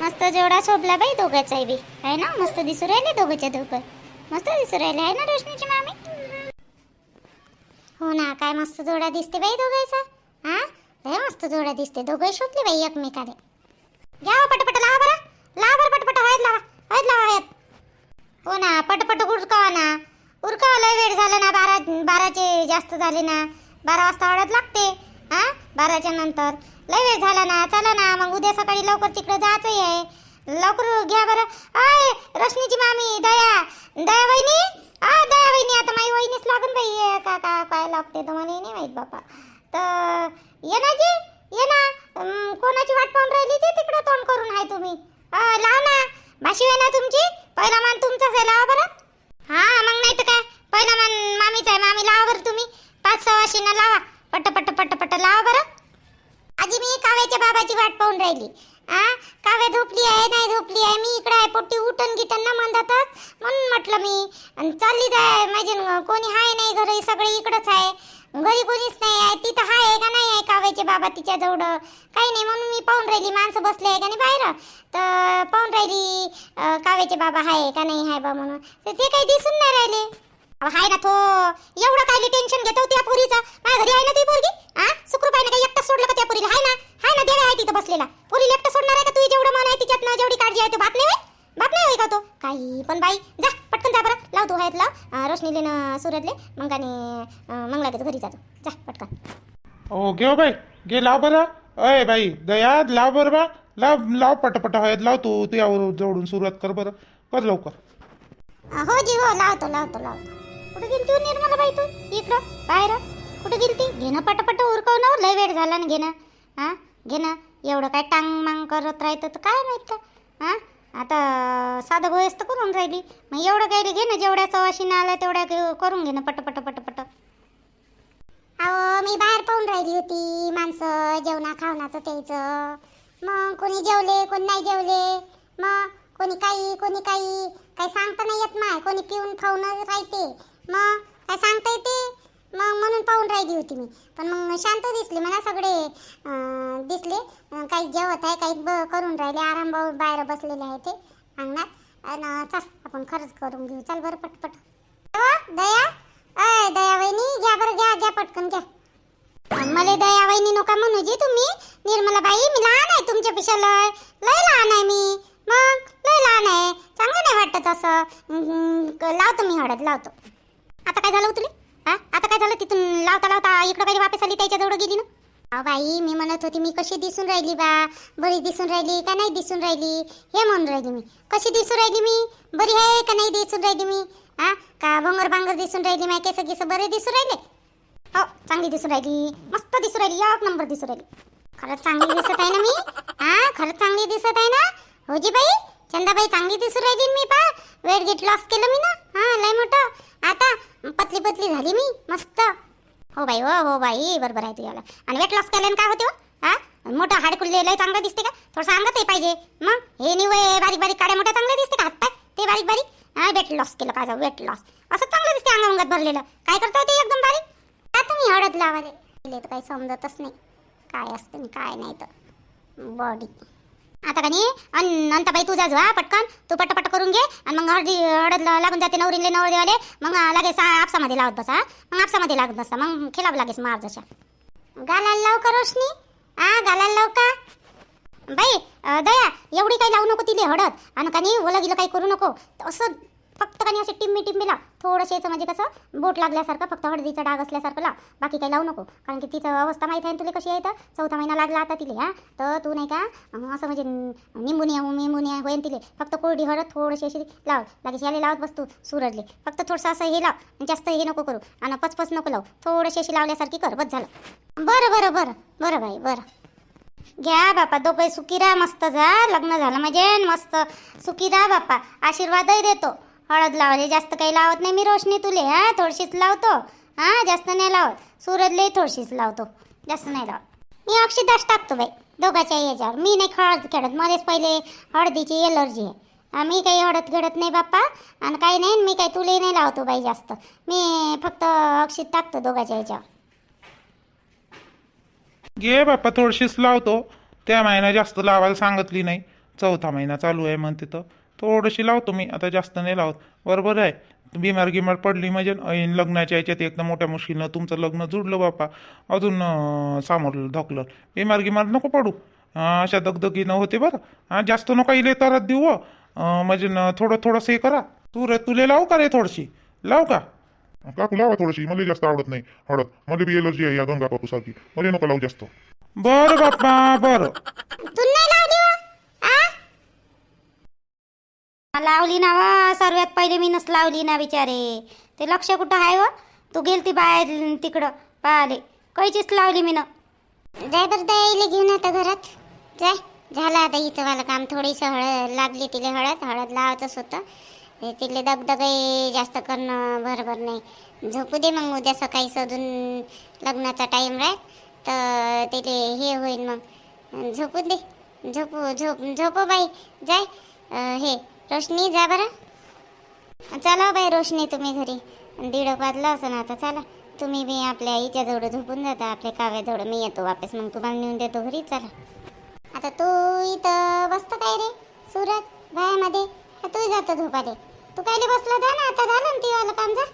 मस्त जेवढा शोभला बाई दोघाचाही बी. आहे ना? मस्त दिसू राहिले दोघंच्या दोघं. मस्त दिसू राहिले आहे ना रोशनीची मामी? हो ना काय मस्त जोडा दिसते बाई दोघांचा. हा? लय मस्त जोडा दिसते. दोघं शोधले बाई एकमेकाने घ्या हो, पटपट लावा बरं. लावा बरं पटपट. हळद लावा. हळद लावा हळद. हो ना पटपट उरकावा ना. उरकावा लय वेळ झाला ना बारा बाराचे जास्त झाले ना. बारा वाजता हळद लागते. हा? बाराच्या नंतर. लय वेळ झाला ना चला ना मग उद्या सकाळी लवकर तिकडे जायचंही आहे लवकर घ्या बरं. आय रश्मीची मामी दया. दया वहिनी? आ दया वहिनी आता माझी वहिनीच लागून बाई. का का काय लागते तर मला नाही माहीत बापा. तर ये ना जी ये ना. कोणाची वाट पाहून राहिली ते? तिकडे तोंड करून आहे तुम्ही. लाव ना. भाषी आहे ना तुमची? पहिला मान तुमचाच आहे लावा बरं. हा मग नाही तर काय? पहिला मान मामीचा आहे मामी लावा बरं तुम्ही. पाच सव्वाशी ना लावा. पट पट पट पट लावा बरं. आजी मी काव्याच्या बाबाची वाट पाहून राहिली. आ काव्या झोपली आहे नाही झोपली आहे मी इकडे आहे पोटी उठण गिटन ना म्हणतातच. म्हणून म्हटलं मी आणि चालली जाय माझे कोणी आहे नाही घरी सगळे इकडंच आहे. घरी कोणीच नाही आहे तिथं आहे का नाही आहे काव्याचे बाबा तिच्या जवळ? काही नाही म्हणून मी पाहून राहिली माणसं बसले आहे का नाही बाहेर? तर पाहून राहिली काव्याचे बाबा आहे का नाही आहे बा म्हणून. तर ते काही दिसून नाही राहिले. हाय ना तो. एवढं काय टेन्शन घेतो त्या पोरीचं? माझ्या घरी आहे ना ती पोरगी? हा सुखरूपाईने काही एकटं सोडलं का त्या पोरीला? हाय ना. हाय ना देवा आहे तिथं बसलेला. पोरीला एकटं सोडणार आहे का तू? जेवढं मन आहे तिच्यात जेवढी काळजी आहे तो. बाप नाही बाप नाही होय का तो? काही पण बाई. जा पटकन जा बरं. लाव तू आहेत लाव. रोशनीले ना सुरतले मग आणि अं, मग लागेल घरी जातो. जा पटकन. हो घे हो बाई. घे लाव बरं. अय बाई दया लाव बरं बा. लाव लाव पटापट हळद लाव तू. तुझ्यावर जोडून सुरुवात कर बरं. कर लवकर. हो जी हो. लावतो लावतो लावतो. कुठे गेलती हो निर्मला बाई तू? इकडं बाहेर? कुठे गेलती? ती घेणं पटापट उरकवणं हो, लय वेळ झाला ना घेणं. हा घेणं एवढं काय टांग मांग करत राहतं तर काय माहीत हा आता साधं भोयस तर करून राहिली. मग एवढं काय घेणं जेवढ्या चवाशीनं आल्या तेवढ्या करून घेणं पटपट पटपट. अहो मी बाहेर पाहून राहिली होती माणसं जेवणा खावणाचं त्याचं मग कोणी जेवले कोणी नाही जेवले. मग कोणी काही कोणी काही. काही सांगता नाही येत माय कोणी पिऊन खाऊन राहते. मग काय सांगता येते मग म्हणून पाहून राहिली होती मी. पण मग शांत दिसले मला सगळे. दिसले. काही जेवत आहे काही ब करून राहिले. आराम भाऊ बाहेर बसलेले आहे ते अंगणात. आणि चल आपण खरंच करून घेऊ. चल बरं पटपट. दया. अय दया वहिनी घ्या बरं घ्या घ्या पटकन घ्या. मला दया वहिनी नका म्हणू जी तुम्ही. निर्मला बाई मी लहान आहे तुमच्यापेक्षा लय लय लहान आहे मी. मग लय लहान आहे. चांगलं नाही वाटत असं. लावतो मी हळद लावतो. आता काय झालं हो तुले? हा? आता काय झालं तिथून लावता लावता इकडं काही वापस आली त्याच्याजवळ गेली ना? अहो बाई मी म्हणत होती मी कशी दिसून राहिली बा? बरी दिसून राहिली का नाही दिसून राहिली? हे म्हणून राहिली मी. कशी दिसून राहिली मी? बरी आहे का नाही दिसून राहिली मी? हा? का भोंगर भांगर दिसून राहिली माय केस केस बरे दिसून राहिले? हो चांगली दिसून राहिली. मस्त दिसून राहिली एक नंबर दिसून राहिली. खरंच चांगली दिसत आहे ना मी? हा? खरंच चांगली दिसत आहे ना? हो जी बाई? चंदाबाई चांगली दिसून राहिली मी पा. वेट गेट लॉस केलं मी ना. हा लय मोठं. आता पतली पतली झाली मी मस्त. हो बाई हो हो बाई बरोबर आहे तुझ्याला. आणि वेट लॉस केल्यानं काय होते हो? हा? मोठं हाडकुल्ले लय चांगलं दिसते का? थोडंसं अंगातही पाहिजे. मग? हे निवय बारीक बारीक काड्या मोठ्या चांगल्या दिसते का? हातपाय ते बारीक बारीक. हा वेट लॉस केलं पाहिजे वेट लॉस असं चांगलं दिसते अंगा अंगात भरलेलं. काय करता हो ते एकदम बारीक? का तुम्ही हळद लावाले तर काही समजतच नाही. काय असतं काय नाही तर. बॉडी आता का नाही नंतर तू जा जा पटकन. तू पटपट करून घे. आणि मग हळदी हळद लागून जाते नवरीले नवरी आले मग लगेच आपसामध्ये लावत बसा मग आपसामध्ये लागत बसा. मग खेळावं लागेल मार जशा गालाला लाव का रोशनी? हा गालाला लाव का? बाई दया एवढी काही लावू नको तिले हळद. आणि का नाही ओलं गिलं काही करू नको. असं फक्त काही अशी असे टिम्मी टिम्मी लाव. थोडंसं याचं म्हणजे कसं बोट लागल्यासारखं फक्त हळदीचा डाग असल्यासारखं लाव. बाकी काही लावू नको. कारण की तिचं अवस्था माहीत आहे ना तुला कशी आहे तर? चौथा महिना लागला आता तिले हा? तर तू नाही का असं म्हणजे निंबुनिया निंबुनिया होईन तिले. फक्त कोरडी हळद थोडीशी अशी लाव. लागेल याले लावत बसतो सुरडले. फक्त थोडंसं असं हे लाव. जास्त हे नको करू. आणि पचपच नको लाव. थोडीशी अशी लावल्यासारखी कर. बस झालं. बरं बरं बरं. बरं बाई बरं. घ्या बापा दोघे सुखी राहा मस्त जा. लग्न झालं म्हणजे मस्त. सुखी राहा बापा. आशीर्वादही देतो. हळद लावले जास्त काही लावत नाही मी रोशनी तुले हा? थोडीशीच लावतो. हा जास्त नाही लावत. सूरजलाही थोडीशीच लावतो. जास्त नाही लावत. मी अक्षदास टाकतो बाई दोघाच्या याच्यावर. मी नाही हळद खेळत. मध्येच पहिले हळदीची एलर्जी आहे. हा, मी काही हळद खेळत नाही बाप्पा. आणि काही नाही मी काही तुले नाही लावतो बाई जास्त. मी फक्त अक्षित टाकतो दोघाच्या याच्यावर. घे बाप्पा थोडीशीच लावतो. त्या महिना जास्त लावायला सांगितली नाही. चौथा महिना चालू आहे म्हणते तर. थोडीशी लावतो मी आता जास्त नाही लावत. बरोबर आहे. बिमार गिमार पडली म्हणजे ऐन लग्नाच्या याच्यात एकदम मोठ्या मुश्किलनं तुमचं लग्न जुडलं बापा. अजून सामोर धकलं बिमार गिमार नको पडू. अशा दगदगीनं होते बरं. हां जास्त नको इले तरच देऊ म्हणजे न थोडं थोडंसं हे करा. तू रे तुले लावू का रे थोडीशी? लावू का? काकू लावा थोडीशी. मला जास्त आवडत नाही. हळद. मला बी एलर्जी आहे या गंगा काकू सारखी मला नको लावू जास्त. बरं बाप्पा बरं तू नाही लावली व? आ? लावली ना वा सर्वात पहिले मीनच लावली ना बिचारे. ते लक्ष कुठं आहे व तू गेलती बाहेर तिकडं पाहिले. कैचीच लावली मीनं. जाय बरं द्यायला घेऊन आता घरात. जाय झालं आता हिचं मला काम. थोडीशी हळद लागली तिला हळद. हळद लावायचंच होतं. हे तिले दगदगही जास्त करणं बरोबर नाही. झोपू दे मग उद्या सकाळी शोधून लग्नाचा टाईम राहील. तर तिले हे होईल मग. झोपू दे. झोपू झोप झोपू बाई. जाय हे. रोशनी जा बरं. चला बाई रोशनी तुम्ही घरी. दीड वाजला असं ना आता चला. तुम्ही बी आपल्या आईच्या जवळ झोपून जाता आपल्या काव्याजवळ मी येतो वापस मग तुम्हाला नेऊन देतो घरी चला. आता तू इथं बसतो काय रे सुरत? बायामध्ये? तू जातो झोपाले तू काय बसला? जा ना आता झालं ना ती वाला काम जा.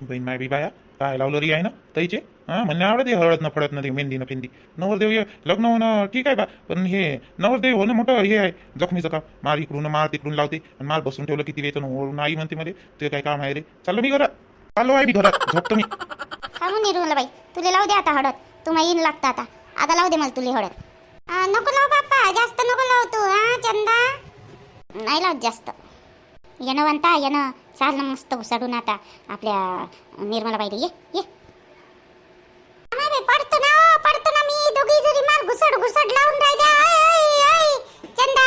बहीण माय बी बाया काय लावलं री आहे ना तईचे? हां म्हणणे आवडत आहे हळद न फळत न ते मेहंदी न पेंदी नवरदेव हे लग्न होणं ठीक आहे बा पण हे नवरदेव होणं मोठं हे आहे जखमीचं काम. मार इकडून मार तिकडून लावते आणि माल बसून ठेवलं किती वेळ ओळून आई म्हणते मध्ये ते काय काम आहे रे? चाललो मी घरात. चाललो आहे मी घरात झोपतो मी. थांबून निर्मला बाई. तुला लावू दे आता हळद. तुम्हाला येईन लागतं आता. आता लावू दे मला तुला हळद. नको लाव बाप्पा जास्त नको लाव तू हा चंदा? नाही लावत जास्त. येणं म्हणता येणं. चाल मस्त उसाडून आता आपल्या निर्मला बाईला ये ये आम्हा बे, पडतो ना हो, पडतो ना मी दोघी जरी मार घुसड घुसड लावून राहिल्या. ऐ, ऐ, चंदा.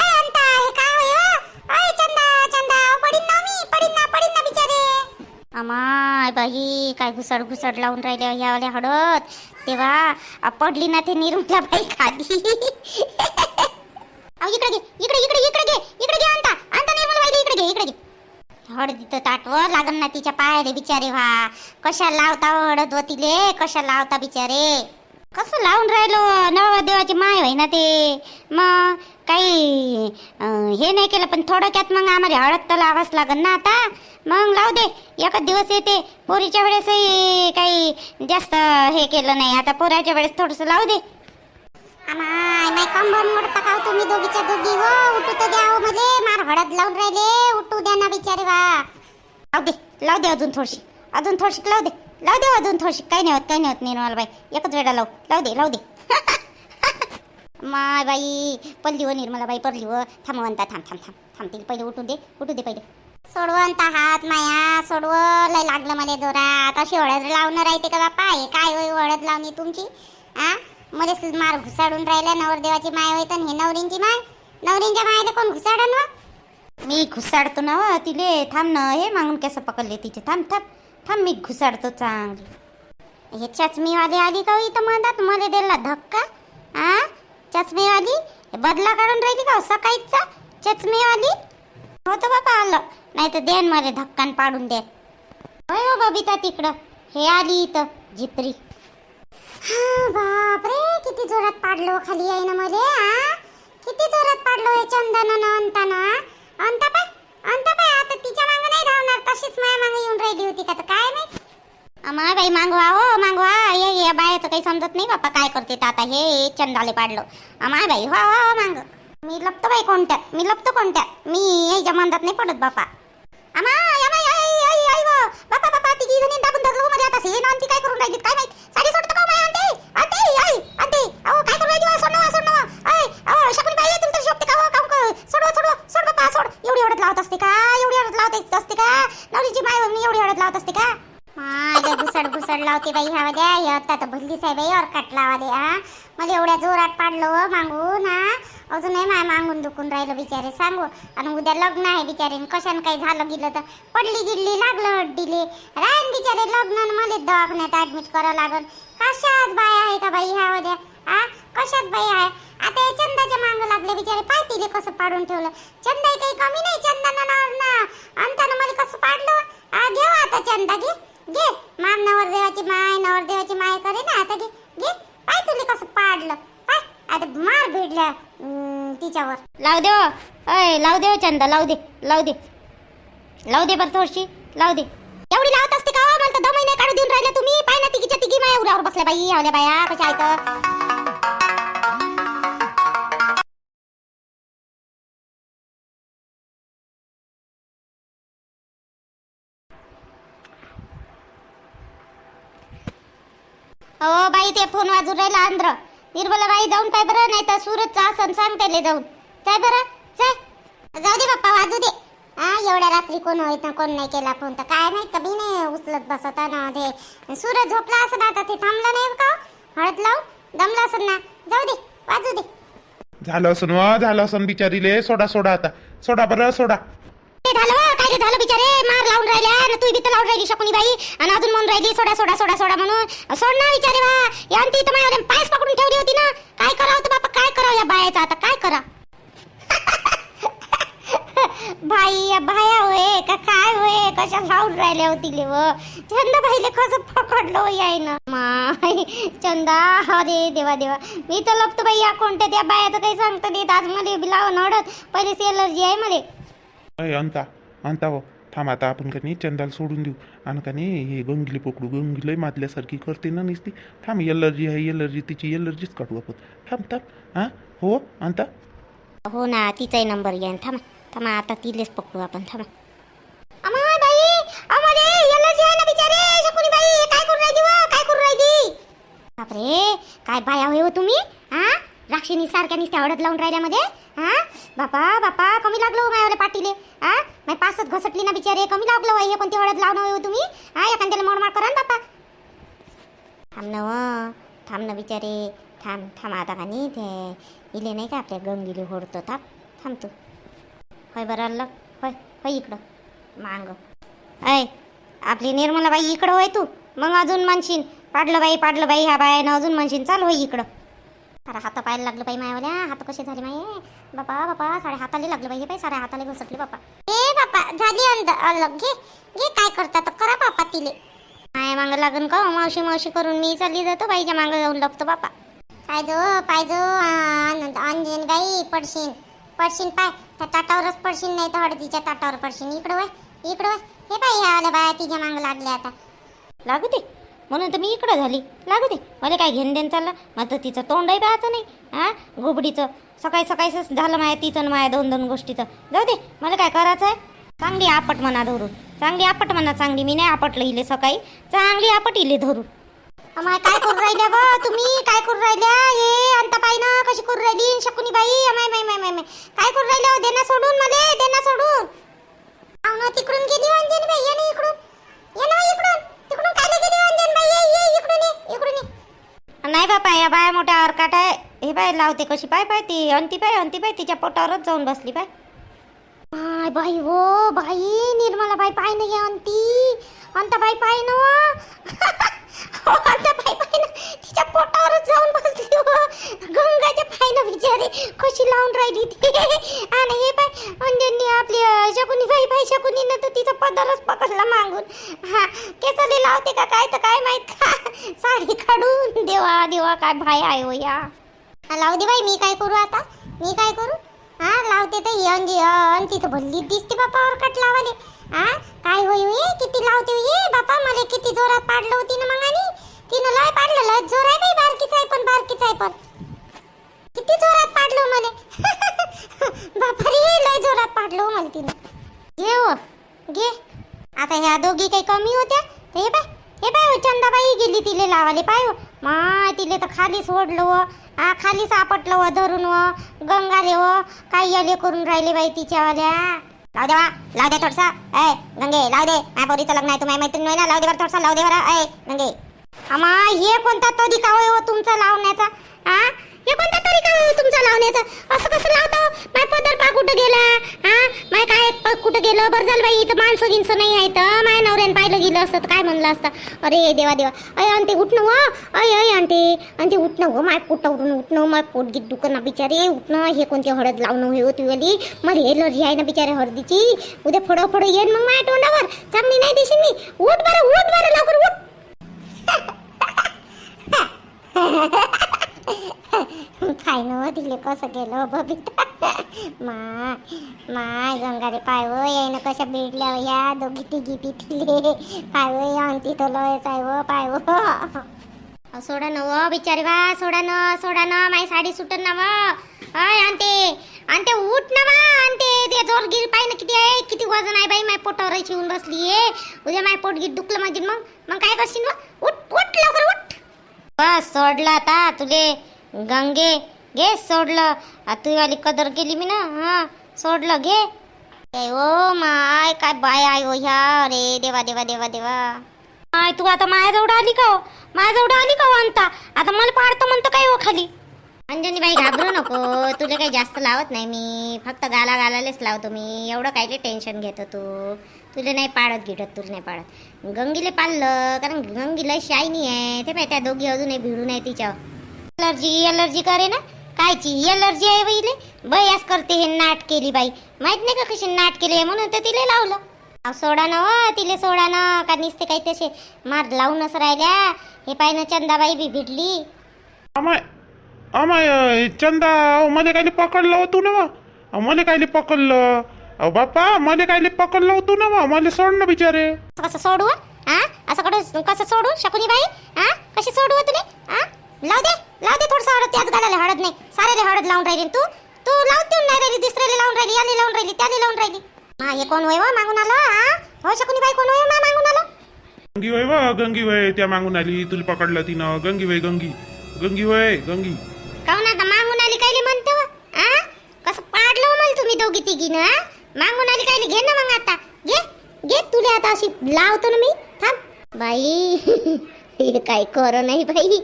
ऐ अंता हे काय होय हो? चंदा चंदा. पडीन ना मी पडीन ना पडीन ना बिचारे. अमाय बाई काय घुसड घुसड लावून राहिले ह्यावाले हडत. तेव्हा आ, पडली ना ते निरुमला बाई खाली. अहो, इकडे घे इकडे इकडे इकडे घे इकडे घे आणता आणता निर्मला बाई इकडे घे इकडे घे. तिथं ताटवर लागन ना तिच्या पायाले बिचारे वा कशा लावता हो हळद व तिले कशा लावता बिचारे. कसं लावून राहिलो? नवदेवाची माय होय ना ते. मग काही हे नाही केलं पण थोडक्यात मग आम्हाला हळद तर लावाच लागन ना आता. मग लावू दे एकच दिवस येते. पोरीच्या वेळेसही काही जास्त हे केलं नाही. आता पोराच्या वेळेस थोडंसं लावू दे. आमाय माय कंबर मोडता का हो तुम्ही दोघीच्या दोघी? हो उठू तर द्या हो मले. मार हळद लावून राहिले. उठू द्या ना बिचारे वा लावू दे लावू दे अजून थोडीशी. अजून थोडीशी लावू दे. लावू दे अजून थोडीशी. काही नाही होत काही नाही होत निर्मल बाई. एकच वेळा लावू. लावू दे लावू दे माय बाई पडली हो व निर्मला बाई पडली हो. व थांबवंता थांब थांब थांब. थांब पहिले उठू दे उठू दे पहिले. सोडवंता हात माया सोडव. लय लागलं मला जोरात. अशी हळद लावणं राहते का बापा हे काय होय हळद लावणी तुमची? आ? मध्ये मार घुसाडून राहिल्या नवरदेवाची माय होय तर हे नवरींची माय? नवरींच्या मायला कोण घुसाडन व? मी घुसाडतो ना तिले. थांब ना हे मागून कसं पकडले तिचे. थांब थांब. थांब मी घुसाडतो चांगली. हे चष्मीवाली आली का हो इथं मधात? मला दिला धक्का. आ? चष्मीवाली बदला काढून राहिली का हो सकाळीचा? चष्मीवाली हो तर बाबा आलं. नाही तर देन मला धक्कान पाडून दे. होय हो बबिता तिकडं. हे आली इथं झिपरी हा बापरे किती जोरात पाडलो हो खाली आहे ना मले आ? किती जोरात पाडलो हे चंदन अंताना अंता पाय अंता पाय आता तिच्या मागं नाही धावणार तशीच माया मागं येऊन राहिली होती का तर काय माहीत हा बाई मागवा हो मागवा. हे हे बायाचं काही समजत नाही बापा काय करते आता. हे चंदाले पाडलं. अमाय बाई हो हो, हो मांग. मी लपतो बाई कोणत्यात मी लपतो कोणत्यात मी याच्या मंदात नाही पडत बापा. अमाय अमाय आई आई आई वो बापा बापा ती जणी दाबून धरलो हो मध्ये आता. हे नांती काय करून राहिली काय माहीत? साडी सोडतो का हो, माय आणते आणते आई आंटी. अहो काय करून राहिली सोडवा सोडवा आई अहो शकून बाई तुला तर शोभते का हो? काम कर. सोडवा सोडवा सोड बापा सोड. एवढी ओढत लावत असते का? एवढी ओढत लावत असते का? नवरीची माय मी एवढी ओढत लावत असते का? माझ्या घुसड होती बाई ह्या मध्ये हे आता तर भल्लीच आहे बाई और कट लावाले हा. मला एवढ्या जोरात पाडलो हो मागून हा. अजूनही माय मागून दुखून राहिलं बिचारे सांगू. आणि उद्या लग्न आहे बिचारे कशाने काही झालं गेलं तर. पडली गिडली लागलं हड्डीले. राहीन बिचारे लग्न मला दवाखान्यात ऍडमिट करावं लागल कशाच बाय आहे का बाई ह्या मध्ये हा? कशात बाई आहे? आता हे चंदाच्या मांग लागले बिचारे पाय तिले कसं पाडून ठेवलं. चंदा काही कमी नाही चंदा ना अंतानं मला कसं पाडलं? हा घेऊ आता चंदा घे. घे. माम नवरदेवाची माय नवरदेवाची माय करे ना आता घे. घे. पाय तुला कसं पाडलं. पाय. आता मार भिडल्या तिच्यावर. लाव दे अय लाव दे चंदा लाव दे लाव दे. लाव दे बरं थोडीशी लाव दे. एवढी लावत असते का हो? मला तर दम नाही काढू देऊन राहिल्या तुम्ही. पाय ना तिघीच्या तिघी माया उरावर बसल्या बाई आवल्या बाया कशा ऐकत हो बाई ते फोन वाजून राहिला आंध्र. निर्मला बाई जाऊन पाय बरं नाही तर सूरजचा आसन सांग त्याले जाऊन. जाय बरं जाय. जाऊ दे बाप्पा वाजू दे. हा एवढ्या रात्री कोण होईत ना कोण नाही केला फोन तर काय नाही कधी नाही उचलत बसत ना ते सूरज झोपला असं ना आता ते थांबला नाही का? हळद लावून दमला असं ना. जाऊ दे वाजू दे. झालं असून झालं असून बिचारीले सोडा सोडा आता. सोडा बरं सोडा. ते झालं व, काय ते झालं बिचारे? मार लावून राहिल्या ना तू बी तर लावून राहिली शकुनी बाई. आणि अजून म्हणून राहिली सोडा सोडा सोडा सोडा म्हणून. सोड ना बिचारे वा या आणि ती तर माझ्या पायच पकडून ठेवली होती ना. काय करावं तर बापा काय करावं या बायाचं आता? काय करा? भाई या बाया होय का काय होय? कशा लावून राहिल्या होती ले व? चंदा बाईले कसं पकडलं हो याय ना माय चंदा अरे देवा देवा. मी तर लपतो बाई या कोणत्या त्या बायाचं काही सांगता देत आज मला बी लावून आवडत पहिलेच एलर्जी आहे मला. अय अंता अंता हो थांब आता आपण का नाही चंदाला सोडून देऊ. आणि का नाही हे गंगली पकडू गंगी लय मातल्यासारखी करते ना नुसती. थांब एलर्जी आहे एलर्जी तिची एलर्जीच काढू आपण. थांब थांब हां? हो अंता? हो ना तिचाही नंबर घ्या. थांबा थांबा आता तिलेच पकडू आपण. थांबा. अमाय बाई अमरे एलर्जी आहे ना बिचारे शकुनी बाई काय करू राहिली व? काय करू राहिली? बापरे काय बाया होय हो तुम्ही? राक्षिणी सारख्या निसत्या हळद लावून राहिल्या मध्ये हा? बापा बापा कमी लागलो हो पाटीले हा? माय पासच घसटली ना बिचारे कमी लागलो हो हे कोणती हळद लावणं हो तुम्ही? हा एखाद्याला मोडमाड करा ना बापा. थांब ना व थांब ना बिचारे थांब थांब आता का नाही ते इले नाही का आपल्या गंगीले होडतो थांब थांब तू. होय बरं आलं. होय होय इकडं. मांग. ऐ आपली निर्मला बाई इकडं होय तू. मग अजून म्हणशीन पाडलं बाई पाडलं बाई ह्या बायानं अजून म्हणशीन चाल होय इकडं. अरे हात पाहायला लागलं बाई मायावाल्या. हात कसे झाले माये? बापा बापा साडे हाताले लागलं बाई हे बाई. साऱ्या हाताले घसटले बापा. ए बापा झाली अंद अलग घे घे काय करता तर करा बापा तिले. माया मागं लागन का हो? मावशी मावशी करून मी चालली जातो बाईच्या मागं जाऊन लपतो बापा. पायजो पायजो जो अंजन बाई पडशीन. पडशीन पाय. त्या ताटावरच पडशीन नाही तर हळदीच्या ताटावर पडशीन. इकडं वय इकडं वय हे पाय ह्या आल्या बाया तिच्या मागं लागल्या आता. लागू दे. म्हणून तर मी इकडं झाली. लागू दे. मला काय घेणं देणं चाललं? मग तर तिचं तोंडही पाहायचं नाही. हां घोबडीचं. सकाळी सकाळीच झालं माया तिचं आणि माया दोन दोन गोष्टीचं. जाऊ दे. मला काय करायचं आहे चांगली आपट म्हणा धरून. चांगली आपट म्हणा चांगली. मी नाही आपटलं इले सकाळी. चांगली आपट इले धरून. अमाय काय करू राहिल्या ग? तुम्ही काय करू राहिल्या? हे अंता बाई ना कशी करू राहिली? शकुनी बाई अमाय माय माय माय माय. काय करू राहिल्या हो? देना सोडून मध्ये देना सोडून. अहो ना तिकडून गेली म्हणजे बाई ये ना इकडून. ये ना इकडून. तिकडून काय गेली हो नाही बापा या बाया मोठ्या अरकाट आहे. हे बाय लावते कशी? पाय पाय ती अंती पाय अंती पाय तिच्या पोटावरच जाऊन बसली पाय हाय बाई हो बाई निर्मला बाई पाय नाही अंती अंता. बाई पाय ना हो. अंता बाई तिच्या पोटावरच जाऊन बसली हो. गंगाच्या पायनं बिचारी कशी लावून राहिली ती. आणि हे बाय म्हणजे आपली शकुनी बाई बाई शकुनीनं तर तिचा पदरच पकडला मागून. हा केसाले लावते का काय तर काय माहीत का? साडी काढून देवा देवा काय भाई आय हो या. हा, लावू दे बाई मी काय करू आता? मी काय करू? हा लावते तर यन यन तिथं भल्ली दिसते बापा कट लावाले. हा काय होई होई किती लावते होई? बापा मला किती जोरात पाडलं होती ना मग तिनं लय पाडलं लय जोर आहे बाई बारकीच आहे पण बारकीच आहे पण. किती जोरात पाडलो म्हणे? बापा रे लय जोरात पाडलो हो म्हणे मला तिनं. घे हो घे. आता ह्या दोघी काही कमी होत्या. तर हे बाय हे बाय हो, चंदाबाई गेली तिले लावाले पाय हो. तिले तर खाली सोडलं हो. व आ खाली सापटलं व धरून व गंगाले व काही याले करून राहिले बाई तिच्यावाल्या. लाव देवा लाव दे थोडसा ए गंगे लाव दे. माझ्या पोरीचं लग्न आहे तुम्ही मैत्रीण नाही ना? लाव दे बरं थोडसा लाव दे बरं. ए गंगे. अमा हे कोणता तरीका होय हो तुमचा लावण्याचा? हा हे कोणता तरीका होय हो तुमचा लावण्याचा? असं कसं लावतो हो? माय पदर पा कुठं गेला? हा माय काय कुठं गेलं? बरं झालं बाई इथं माणसं गिनसं नाही आहे तर माय नवऱ्यानं पाहिलं गेलं असतं तर काय म्हणलं असतं? अरे देवा देवा. अय आंटी उठणं हो. अय अय आंटी. आणते उठणं हो माय पोटावरून उठणं माय पोट गीत दुकाना बिचारे उठणं. हे कोणते हळद लावणं होय होती वाली? मला लढी आहे ना बिचारे हळदीची. उद्या फडं फडं येईन मग माझ्या तोंडावर. चांगली नाही दिशी मी. उठ बरं उठ बरं लवकर उठ. काय न दिले कसं गेलं बबिता माय माय गंगारे पाय व यायनं कशा बिडल्या हो ह्या दोघी तिघी पिठले. पाय व अंती तो लयच आहे व पाय व. सोडा न व बिचारी वा सोडा न सोडा न माय साडी सुटन ना व. अय आणते आणते उठ ना वा आणते ते जोरगिरी पाय ना किती आहे किती वजन आहे बाई माय पोटावर शिवून बसली आहे उद्या माय पोटगीत दुखलं म्हणजे मग मग काय करशील व? उठ लवकर उठ. बस सोडलं आता तुले गंगे. घे सोडलं. आ तू वाली कदर केली मी ना. हा सोडलं घे. ओ माय काय बाय आय ओ ह्या. रे देवा देवा देवा देवा. माय तू आता माझ्याजवळ आली का हो? माझ्याजवळ आली का हो अंता? आता मला पाडतं म्हणतं काय हो खाली? अंजनी बाई घाबरू नको. तुला काही जास्त लावत नाही मी. फक्त गाला गालालेच लावतो मी. एवढं काय टेन्शन घेतो तू. तुला नाही पाडत गिडत. तुला नाही पाडत. गंगीले पाळलं कारण गंगीला शायनी आहे ते पाहिजे त्या दोघी अजूनही भिडून आहे तिच्यावर अलर्जी अलर्जी करे ना कायची अलर्जी आहे बाईले बयास करते हे नाट केली बाई माहीत नाही का कशी नाट केली आहे म्हणून तर तिला लावलं अहो, सोडा ना तिले सोडा ना का निसते काही तसे मार लावूनच राहिल्या हे पाय ना चंदाबाई बी भिडली अमाय अमाय चंदा अहो, काही पकडलं तू ना वा अहो, पकडलं अहो बाप्पा मले कायले पकडलं होतो ना वा मला सोड ना बिचारे. कसं सोडू? हा असं कडं कसं सोडू? शकुनी बाई हा कशी सोडू तुले हा लाव दे लाव दे थोडस हळद त्याच गाडाला हळद नाही. साऱ्याला हळद लावून राहिली तू. तू लावून देऊन नाही राहिली दुसऱ्याला लावून राहिली याला लावून राहिली त्याला लावून राहिली. हा हे कोण होय व मागून आलो? हा हो शकुनी बाई कोण होय मा मागून आलो? गंगी वय वा गंगी वय त्या मागून आली तुला पकडलं तिनं. गंगी वय गंगी. गंगी वय गंगी. काऊन आता मागून आली कायले म्हणते व? आ? कसं पाडलं हो मला तुम्ही दोघी तिघीनं हा मागून आली काय? घे ना मग आता. घे. घे तुले आता अशी लावतो ना मी. थांब. बाई हे काय कर नाही बाई.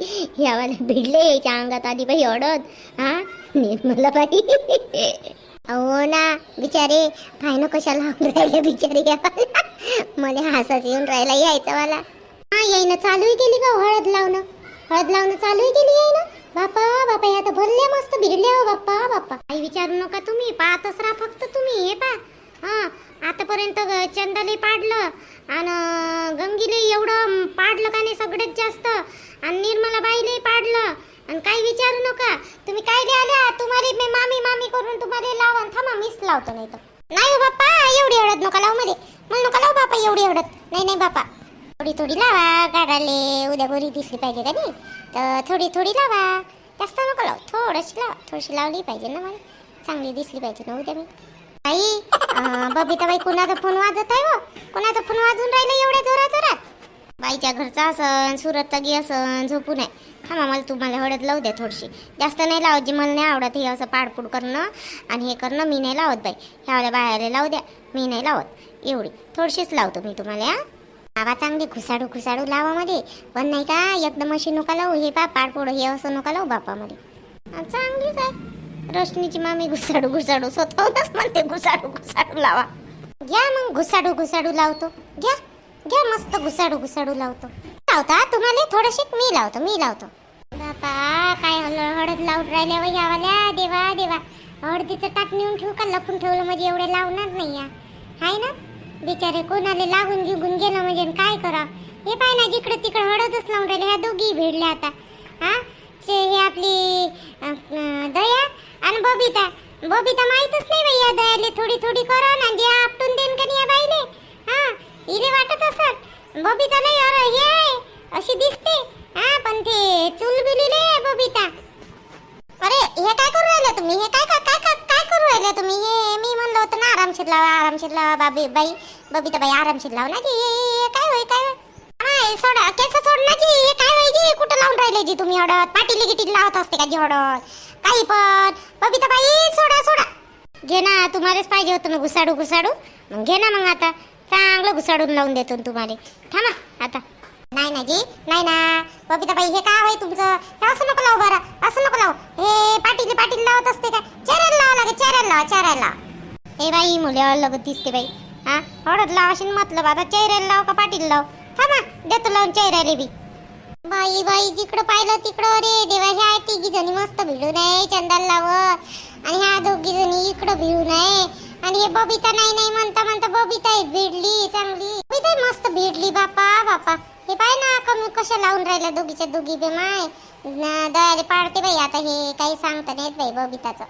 यावाला भिडले याच्या अंगात आली बाई अडत हा? निर्मला बाई. हो ना बिचारे. काय ना कशा लावून राहिले बिचारे मला हसाच येऊन राहिला यायचा मला. हा येईन चालूही केली का हळद लावणं. हळद लावणं चालूही केली येईन बापा बापा या आता भरले मस्त भिडले हो बाप्पा बाप्पा. काही विचारू नका तुम्ही पाहतच राहा फक्त तुम्ही हे पा हा आतापर्यंत ग- चंदाले पाडलं आणि गंगीले एवढं पाडलं का नाही सगळ्यात जास्त? आणि निर्मला बाईले पाडलं. आणि काही विचारू नका. तुम्ही काय आल्या तुम्हाला मी मामी मामी करून तुम्हाला लावा थांबा मीच लावतो नाही तर नाही हो बाप्पा एवढी एवढत नका लावू मध्ये मला नका लावू बापा एवढी एवढत नाही नाही बापा थोडी थोडी लावा काढाले उद्या गोरी दिसली पाहिजे का नाही? तर थोडी थोडी लावा जास्त नको लाव थोडीशी लावा थोडीशी लावली पाहिजे ना मला. चांगली दिसली पाहिजे ना उद्या मी. बाई बबिता बाई कुणाचा फोन वाजत आहे हो? कुणाचा फोन वाजून राहिला एवढ्या जोरात जोरात बाईच्या घरचा असन सुरतचा गी असन झोपू नये. थांबा मला तुम्हाला हळद लावू द्या थोडीशी. जास्त नाही लावत जी मला नाही आवडत हे असं पाडपूड करणं आणि हे करणं मी नाही लावत बाई. ह्यावाल्या बाहेर लावू द्या मी नाही लावत. एवढी. थोडीशीच लावतो मी तुम्हाला हा चांगली घुसाडू घुसाडू लावा मध्ये पण नाही का एकदम अशी नका लावू हे पा पाडपोड हे असं नका लावू बापामध्ये. चांगलीच आहे. रोशनीची मामी घुसाडू घुसाडू स्वतःच म्हणते घुसाडू घुसाडू लावा. घ्या मग घुसाडू घुसाडू लावतो. घ्या घ्या मस्त घुसाडू घुसाडू लावतो. लावता तुम्हाला थोडीशी मी लावतो मी लावतो. बापा काय हळद लावून राहिल्या वय यावाल्या देवा देवा. हळदीचं ताट नेऊन ठेवू का? लपून ठेवलं म्हणजे एवढे लावणार नाही या. हाय ना? बिचारे कोणाला लागून गिगून गेलं म्हणजे काय करा हे पाय ना जिकडे तिकडे हळदच लावून राहिले ह्या दोघी भिडल्या आता. हा? हे आपली दया आणि बबिता. बबिता माहीतच नाही बाई या दयाले. थोडी थोडी करा ना जे आपटून देन का या बाईले? हा? इले वाटत असत. बबिता नाही अरे हे आहे, अशी दिसते. हा पण ते चुलबिलीले आहे बबिता. अरे हे काय करू राहिले तुम्ही? हे काय काय तुम्ही हे मी म्हणलं होतं ना आरामशीर लावा आरामशीर लावा बाबी बाई बबिता बाई आरामशीर लाव. ना जी हे- काय होय काय होय? सोडा केस सोड ना जी हे काय होय जी कुठं लावून राहिले जी तुम्ही हळद पाटीली गिटीली लावत असते का जी ओढत काही पण. बबिता बाई सोडा सोडा. घे ना तुम्हालाच पाहिजे होतं मग घुसाडू घुसाडू. मग घे ना मग आता चांगलं घुसाडून लावून देतो ना तुम्हाला. थांबा आता. नाही ना जी नाही ना बबिता बाई हे काय होय तुमचं? हे असं नको लावू बरं. असं नको लावू. हे पाटील पाटील लावत असते का चेहऱ्याला लावा लागे चेहऱ्याला लावा चेहऱ्याला लावा. हे बाई मुले लगत दिसते बाई. हा? हळद लावाशीन मतलब आता चेहऱ्याला लाव का पाटील लाव? थांबा देतो लावून चेहऱ्याला बी. बाई बाई जिकडं पाहिलं तिकडं. अरे देवा ह्या तिघी जणी मस्त भिडू नये चंदाला लावत आणि ह्या दोघी जणी इकडं भिडू नये आणि हे बबिता नाही नाही म्हणता म्हणता बबिता ही भिडली चांगली. बबिता मस्त भिडली बापा बापा. हे पाय ना कमी कशा लावून राहिल्या दोघीच्या दोघी बे माय? न- दयाले पाडते बाई आता हे काही सांगता नाहीत बाई बबिताचं.